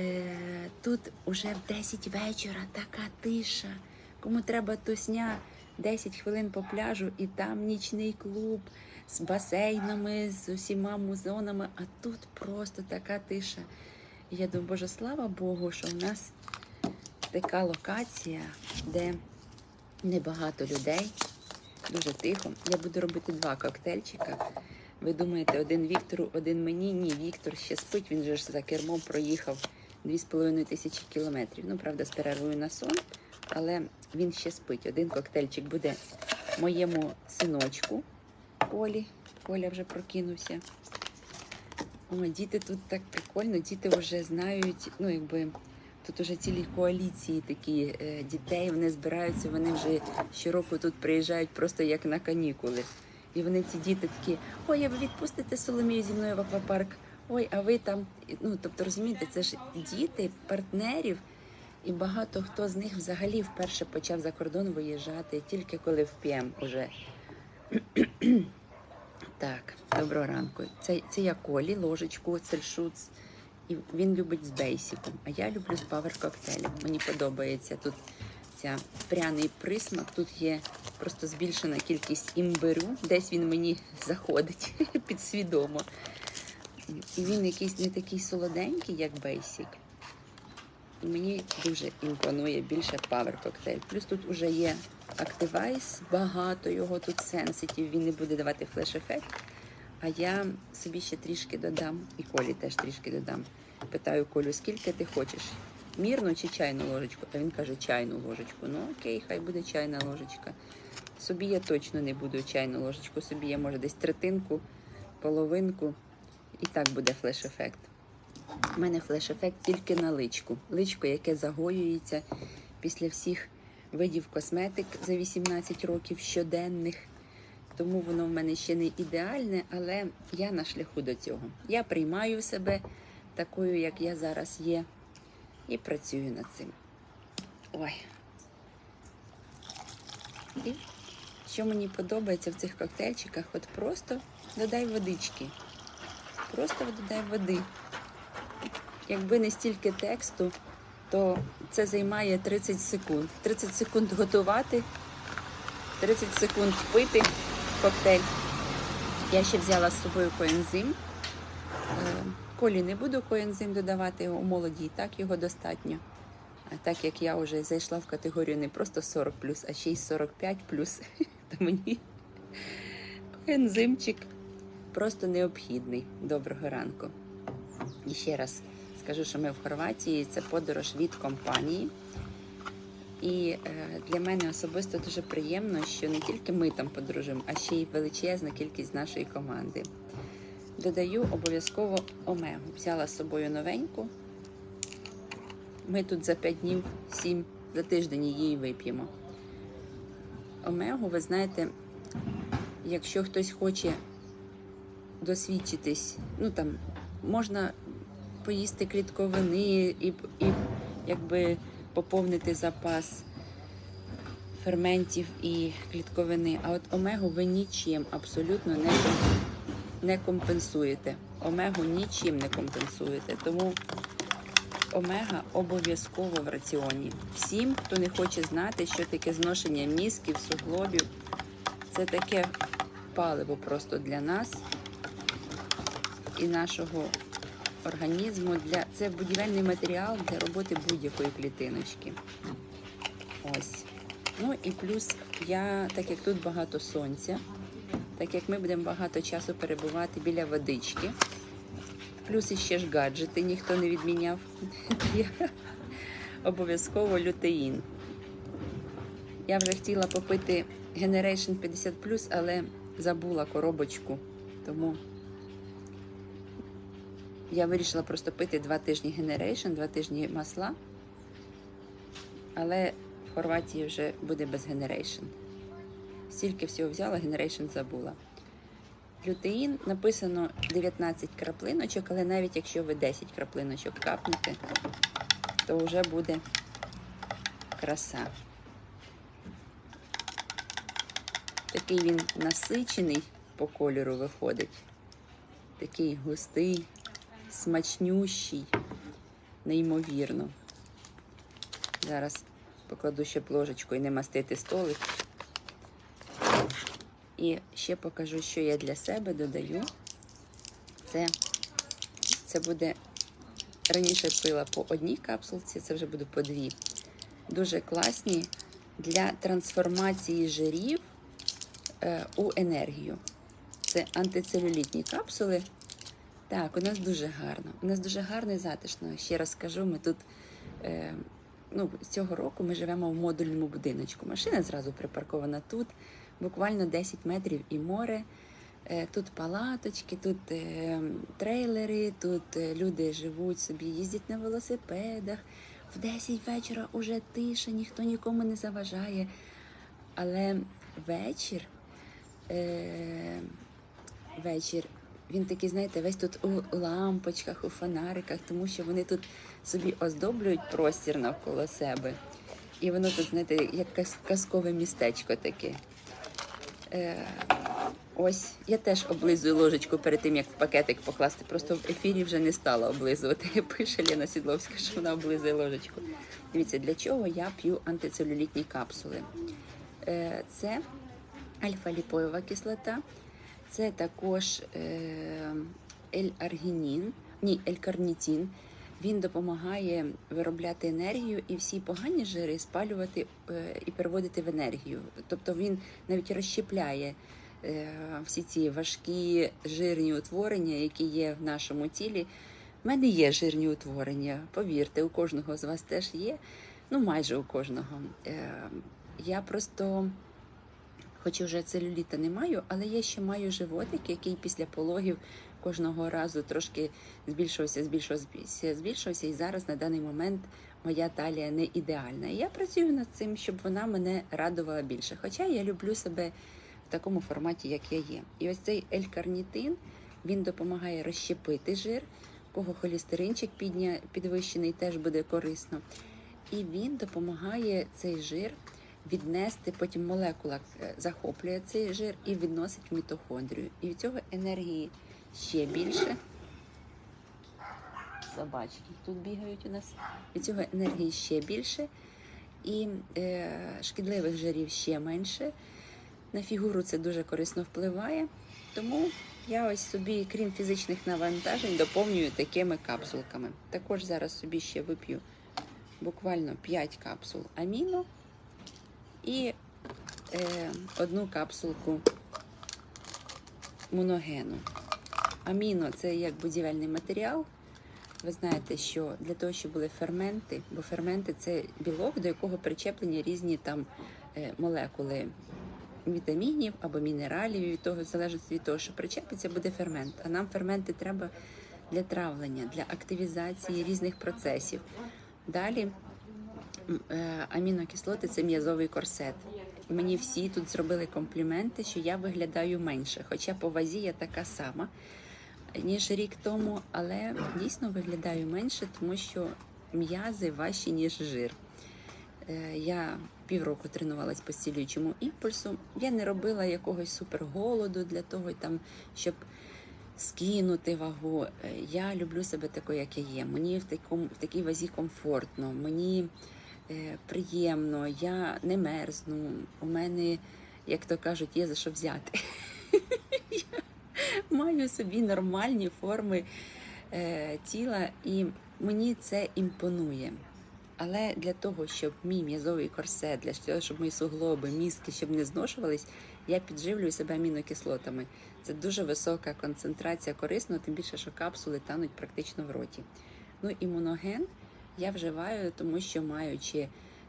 Е, тут уже в 10 вечора така тиша. Кому треба тусня 10 хвилин по пляжу, і там нічний клуб з басейнами, з усіма музонами, а тут просто така тиша. Я думаю, Боже, слава Богу, що в нас така локація, де небагато людей, дуже тихо. Я буду робити два коктейльчика. Ви думаєте, один Віктору, один мені? Ні, Віктор ще спить, він же ж за кермом проїхав 2,5 тисячі кілометрів. Ну, правда, з перервою на сон, але він ще спить. Один коктейльчик буде моєму синочку Колі. Коля вже прокинувся. О, діти тут так прикольно, діти вже знають, ну якби тут уже цілі коаліції такі е, дітей, вони збираються, вони вже щороку тут приїжджають просто як на канікули. І вони ці діти такі, ой, а ви відпустите Соломію зі мною в аквапарк. Ой, а ви там. Ну тобто розумієте, це ж діти, партнерів, і багато хто з них взагалі вперше почав за кордон виїжджати тільки коли в ПМ уже. Так, доброго ранку. Це, це я Колі, ложечку, цельшуц. І він любить з бейсиком. А я люблю з павер коктейлем. Мені подобається тут ця пряний присмак. Тут є просто збільшена кількість імбирю. Десь він мені заходить підсвідомо. І він якийсь не такий солоденький, як бейсик. І мені дуже імпонує більше павер коктейль. Плюс тут вже є Activize, багато його тут сенситів, він не буде давати флеш-ефект. А я собі ще трішки додам, і Колі теж трішки додам. Питаю Колю, скільки ти хочеш? Мірну чи чайну ложечку? А він каже, чайну ложечку. Ну окей, хай буде чайна ложечка. Собі я точно не буду чайну ложечку, собі я може десь третинку, половинку, і так буде флеш-ефект. У мене флеш-ефект тільки на личку. Личко, яке загоюється після всіх видів косметик за 18 років щоденних. Тому воно в мене ще не ідеальне, але я на шляху до цього. Я приймаю себе такою, як я зараз є, і працюю над цим. Ой. І що мені подобається в цих коктейльчиках, от просто додай водички. Просто додай води. Якби не стільки тексту, то це займає 30 секунд. 30 секунд готувати, 30 секунд пити коктейль. Я ще взяла з собою коензим. Е, Колі не буду коензим додавати, у молоді так його достатньо. А так як я вже зайшла в категорію не просто 40 а ще й 45 то мені коензимчик просто необхідний. Доброго ранку. І ще раз скажу, що ми в Хорватії. Це подорож від компанії. І е, для мене особисто дуже приємно, що не тільки ми там подорожуємо, а ще й величезна кількість нашої команди. Додаю обов'язково омегу. Взяла з собою новеньку. Ми тут за 5 днів, 7 за тиждень її вип'ємо. Омегу, ви знаєте, якщо хтось хоче досвідчитись, ну там можна поїсти клітковини і, і якби поповнити запас ферментів і клітковини. А от омегу ви нічим абсолютно не, не компенсуєте. Омегу нічим не компенсуєте. Тому омега обов'язково в раціоні. Всім, хто не хоче знати, що таке зношення мізків, суглобів, це таке паливо просто для нас і нашого організму. Для... Це будівельний матеріал для роботи будь-якої клітиночки. Ось. Ну і плюс я, так як тут багато сонця, так як ми будемо багато часу перебувати біля водички, плюс іще ж гаджети ніхто не відміняв. Обов'язково лютеїн. Я вже хотіла попити Generation 50, але забула коробочку, тому я вирішила просто пити два тижні Generation, два тижні масла. Але в Хорватії вже буде без Generation. Стільки всього взяла, Generation забула. Лютеїн написано 19 краплиночок, але навіть якщо ви 10 краплиночок капнете, то вже буде краса. Такий він насичений по кольору виходить. Такий густий, смачнющий, неймовірно. Зараз покладу ще ложечку і не мастити столик. І ще покажу, що я для себе додаю. Це, це буде раніше пила по одній капсулці, це вже буде по дві. Дуже класні для трансформації жирів е, у енергію. Це антицелюлітні капсули. Так, у нас дуже гарно. У нас дуже гарно і затишно. Ще раз скажу, ми тут е, ну, цього року ми живемо в модульному будиночку. Машина зразу припаркована тут, буквально 10 метрів і море. Е, Тут палаточки, тут е, трейлери, тут е, люди живуть собі, їздять на велосипедах. В 10 вечора уже тиша, ніхто нікому не заважає. Але вечір, е, вечір, він такий, знаєте, весь тут у лампочках, у фонариках, тому що вони тут собі оздоблюють простір навколо себе. І воно тут, знаєте, як казкове містечко таке. Е, ось я теж облизую ложечку перед тим, як в пакетик покласти. Просто в ефірі вже не стала облизувати. Пише Лена Сідловська, що вона облизує ложечку. Дивіться, для чого я п'ю антицелюлітні капсули. Е, це альфа-ліпоєва кислота, це також е, L-аргінін, ні, L-карнітін. Він допомагає виробляти енергію і всі погані жири спалювати е, і переводити в енергію. Тобто він навіть розщепляє е, всі ці важкі жирні утворення, які є в нашому тілі. У мене є жирні утворення, повірте, у кожного з вас теж є. Ну, майже у кожного. Е, я просто, хоч вже целюліта не маю, але я ще маю животик, який після пологів кожного разу трошки збільшувався, збільшувався, збільшувався. І зараз на даний момент моя талія не ідеальна. І я працюю над цим, щоб вона мене радувала більше. Хоча я люблю себе в такому форматі, як я є. І ось цей L-карнітин, він допомагає розщепити жир, кого холестеринчик підня, підвищений, теж буде корисно. І він допомагає цей жир віднести, потім молекула е, захоплює цей жир і відносить в мітохондрію. І від цього енергії ще більше. Собачки тут бігають у нас. Від цього енергії ще більше, і е, шкідливих жирів ще менше. На фігуру це дуже корисно впливає. Тому я ось собі, крім фізичних навантажень, доповнюю такими капсулками. Також зараз собі ще вип'ю буквально 5 капсул аміно і е, одну капсулку моногену. Аміно це як будівельний матеріал. Ви знаєте, що для того, щоб були ферменти, бо ферменти це білок, до якого причеплені різні там е, молекули вітамінів або мінералів, від того залежить від того, що причепиться, буде фермент. А нам ферменти треба для травлення, для активізації різних процесів. Далі амінокислоти це м'язовий корсет. Мені всі тут зробили компліменти, що я виглядаю менше, хоча по вазі я така сама, ніж рік тому, але дійсно виглядаю менше, тому що м'язи важчі, ніж жир. Е, Я півроку тренувалась по зцілюючому імпульсу. Я не робила якогось суперголоду для того, там, щоб скинути вагу. Е, Я люблю себе такою, як я є. Мені в такому в такій вазі комфортно, мені е, приємно, я не мерзну. У мене, як то кажуть, є за що взяти. Я маю собі нормальні форми е, тіла, і мені це імпонує. Але для того, щоб мій м'язовий корсет, для того, щоб мої суглоби, мізки, щоб не зношувались, я підживлюю себе амінокислотами. Це дуже висока концентрація корисно, тим більше, що капсули тануть практично в роті. Ну і моноген я вживаю, тому що маючи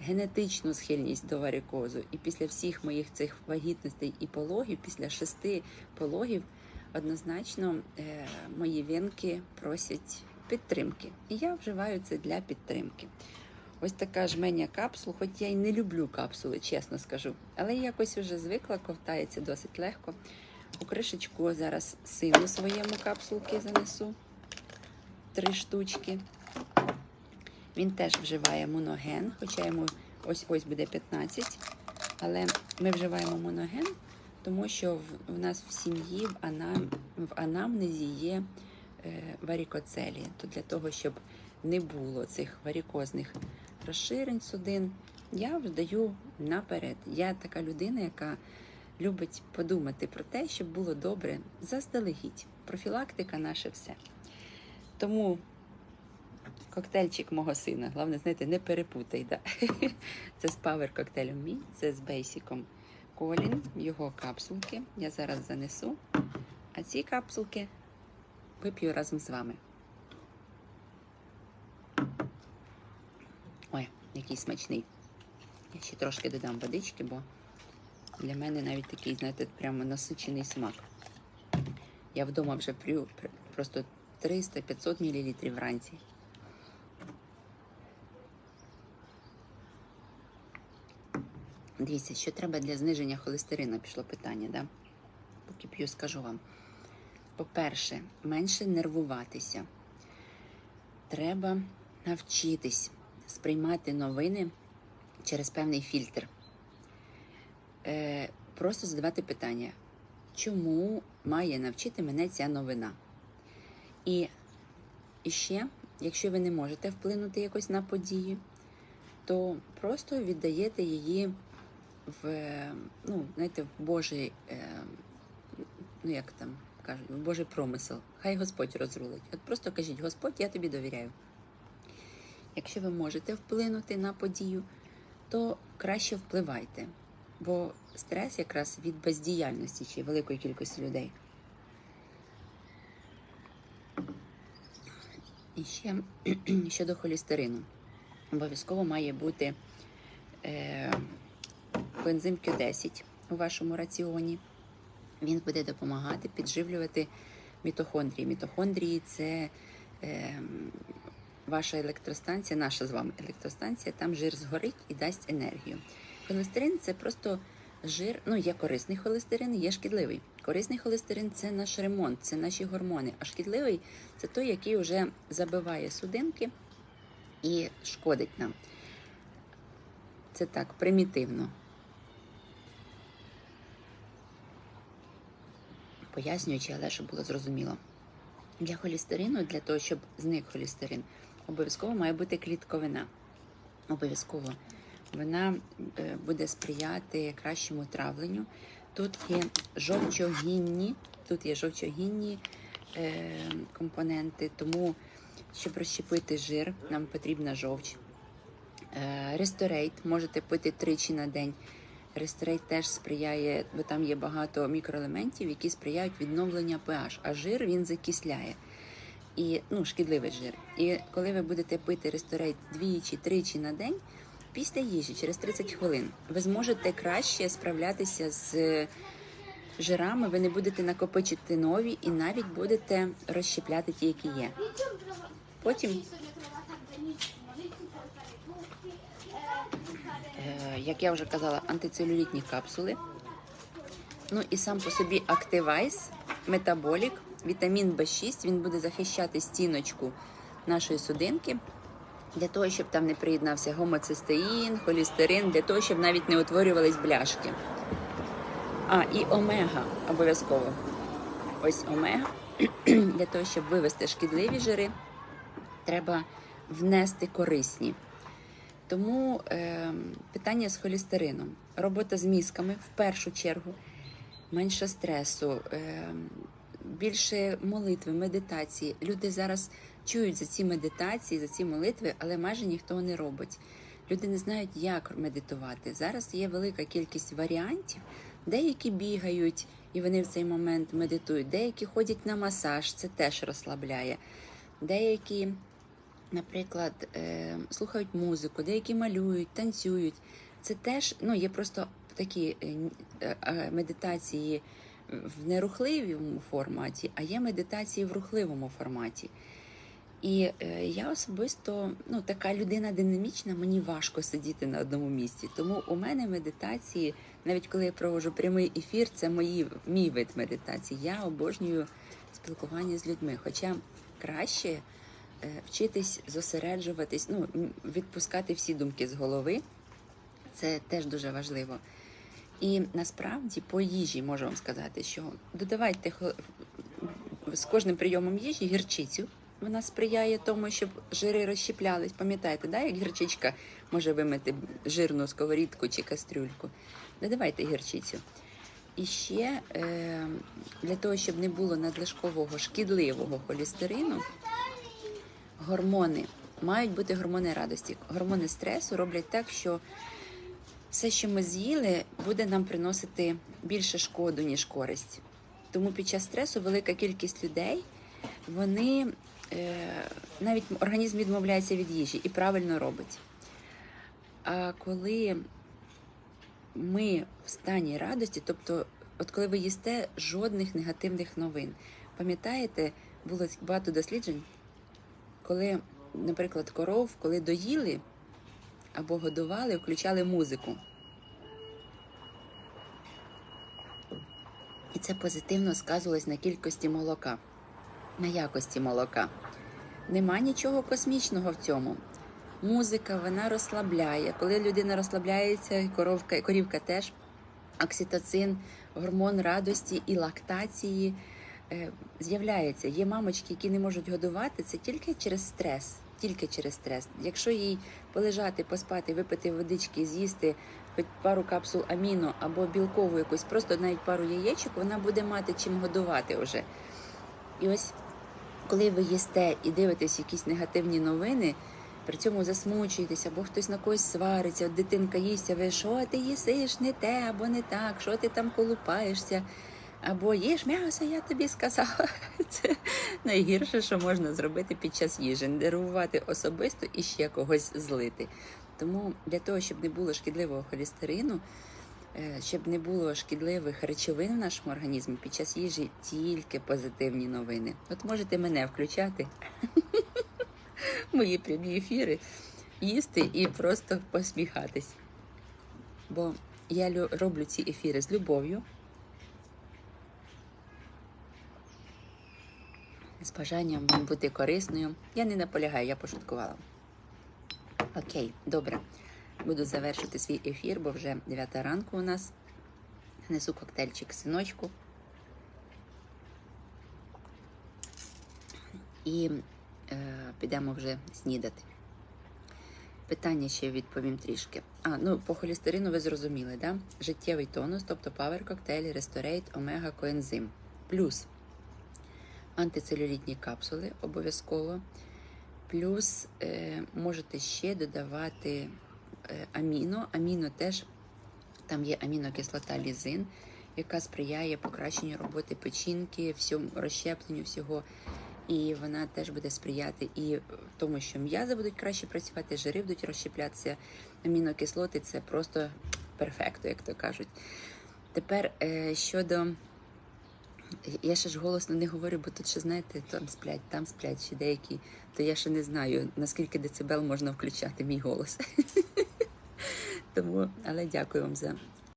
генетичну схильність до варикозу, і після всіх моїх цих вагітностей і пологів, після шести пологів, однозначно е, мої венки просять підтримки. І я вживаю це для підтримки. Ось така жменя капсул, хоч я й не люблю капсули, чесно скажу. Але якось вже звикла, ковтається досить легко. У кришечку зараз сину своєму капсулки занесу. Три штучки. Він теж вживає моноген, хоча йому ось ось буде 15. Але ми вживаємо моноген, тому що в, в нас в сім'ї в, анам, в анамнезі є е, варікоцелі. То для того, щоб не було цих варікозних розширень судин, я вдаю наперед. Я така людина, яка любить подумати про те, щоб було добре заздалегідь. Профілактика наше все. Тому коктейльчик мого сина. Головне, знаєте, не перепутай. Да? Це з павер коктейлем мій, це з бейсиком Колін, його капсулки. Я зараз занесу. А ці капсулки вип'ю разом з вами. Ой, який смачний. Я ще трошки додам водички, бо для мене навіть такий, знаєте, прямо насичений смак. Я вдома вже прю просто 300-500 мл вранці. Дивіться, що треба для зниження холестерину, пішло питання, да? Поки п'ю, скажу вам. По-перше, менше нервуватися. Треба навчитись сприймати новини через певний фільтр. Е, просто задавати питання, чому має навчити мене ця новина? І, і ще, якщо ви не можете вплинути якось на подію, то просто віддаєте її в, ну, знаєте, в Божий, е, ну як там кажуть, в Божий промисел. Хай Господь розрулить. От просто кажіть, Господь, я тобі довіряю. Якщо ви можете вплинути на подію, то краще впливайте. Бо стрес якраз від бездіяльності чи великої кількості людей. І ще щодо холестерину. Обов'язково має бути е, коензим Q10 у вашому раціоні. Він буде допомагати підживлювати мітохондрії. Мітохондрії це е, ваша електростанція, наша з вами електростанція, там жир згорить і дасть енергію. Холестерин це просто жир, ну є корисний холестерин, є шкідливий. Корисний холестерин це наш ремонт, це наші гормони. А шкідливий це той, який вже забиває судинки і шкодить нам. Це так, примітивно. Пояснюючи, але щоб було зрозуміло. Для холестерину, для того, щоб зник холестерин, обов'язково має бути клітковина. Обов'язково вона е, буде сприяти кращому травленню. Тут є жовчогінні, тут є жовчогінні е, компоненти, тому, щоб розщепити жир, нам потрібна жовч. Ресторейт можете пити тричі на день. Ресторейт теж сприяє, бо там є багато мікроелементів, які сприяють відновленню pH, а жир він закисляє. І ну, шкідливий жир. І коли ви будете пити ресторейт двічі, тричі на день, після їжі, через 30 хвилин, ви зможете краще справлятися з жирами, ви не будете накопичити нові і навіть будете розщепляти ті, які є. Потім як я вже казала, антицелюлітні капсули. Ну і сам по собі Activise, метаболік, вітамін В6, він буде захищати стіночку нашої судинки, для того, щоб там не приєднався гомоцистеїн, холестерин, для того, щоб навіть не утворювались бляшки. А, і омега обов'язково. Ось омега. Для того, щоб вивести шкідливі жири, треба внести корисні. Тому е, питання з холестерином, робота з мізками в першу чергу, менше стресу, е, більше молитви, медитації. Люди зараз чують за ці медитації, за ці молитви, але майже ніхто не робить. Люди не знають, як медитувати. Зараз є велика кількість варіантів. Деякі бігають і вони в цей момент медитують, деякі ходять на масаж, це теж розслабляє. Деякі наприклад, е, слухають музику, деякі малюють, танцюють. Це теж ну, є просто такі е, е, медитації в нерухливому форматі, а є медитації в рухливому форматі. І я особисто ну, така людина динамічна, мені важко сидіти на одному місці. Тому у мене медитації, навіть коли я проводжу прямий ефір, це мої, мій вид медитації. Я обожнюю спілкування з людьми. Хоча краще вчитись зосереджуватись, ну, відпускати всі думки з голови. Це теж дуже важливо. І насправді по їжі можу вам сказати, що додавайте з кожним прийомом їжі гірчицю вона сприяє тому, щоб жири розщеплялись. Пам'ятаєте, да, як гірчичка може вимити жирну сковорідку чи кастрюльку? Додавайте гірчицю. І ще е, для того, щоб не було надлишкового шкідливого холестерину, гормони мають бути гормони радості. Гормони стресу роблять так, що все, що ми з'їли, буде нам приносити більше шкоду, ніж користь. Тому під час стресу велика кількість людей вони е, навіть організм відмовляється від їжі і правильно робить. А коли ми в стані радості, тобто, от коли ви їсте жодних негативних новин, пам'ятаєте, було багато досліджень, коли, наприклад, коров, коли доїли або годували, включали музику. І це позитивно сказувалось на кількості молока, на якості молока. Нема нічого космічного в цьому. Музика вона розслабляє. Коли людина розслабляється, коровка, корівка теж окситоцин, гормон радості і лактації з'являється. Є мамочки, які не можуть годувати це тільки через стрес. Тільки через стрес. Якщо їй полежати, поспати, випити водички, з'їсти хоч пару капсул аміно або білкову якусь, просто навіть пару яєчок, вона буде мати чим годувати вже. І ось коли ви їсте і дивитесь якісь негативні новини, при цьому засмучуєтеся, або хтось на когось свариться, от дитинка їсть, а ви що ти їсиш не те або не так, що ти там колупаєшся, або їж м'ясо, я тобі сказала. Це найгірше, що можна зробити під час їжі, нервувати особисто і ще когось злити. Тому для того, щоб не було шкідливого холестерину, е, щоб не було шкідливих речовин в нашому організмі під час їжі тільки позитивні новини. От можете мене включати мої прямі ефіри, їсти і просто посміхатись. Бо я роблю ці ефіри з любов'ю, з бажанням бути корисною. Я не наполягаю, я пошуткувала. Окей, добре. Буду завершити свій ефір, бо вже 9 ранку у нас. Несу коктейльчик синочку. І е, підемо вже снідати. Питання ще відповім трішки. А, ну по холестерину ви зрозуміли, да? Життєвий тонус, тобто Power Cocktail, Restorate, Омега, Коензим. Плюс антицелюлітні капсули обов'язково. Плюс е, можете ще додавати е, аміно. Аміно теж там є амінокислота лізин, яка сприяє покращенню роботи печінки, всьому розщепленню всього. І вона теж буде сприяти і тому, що м'язи будуть краще працювати, жири будуть розщеплятися. Амінокислоти це просто перфекто, як то кажуть. Тепер е, щодо. Я ще ж голосно не говорю, бо тут ще, знаєте, там сплять, там сплять ще деякі, то я ще не знаю, наскільки децибел можна включати мій голос. Тому, але дякую вам за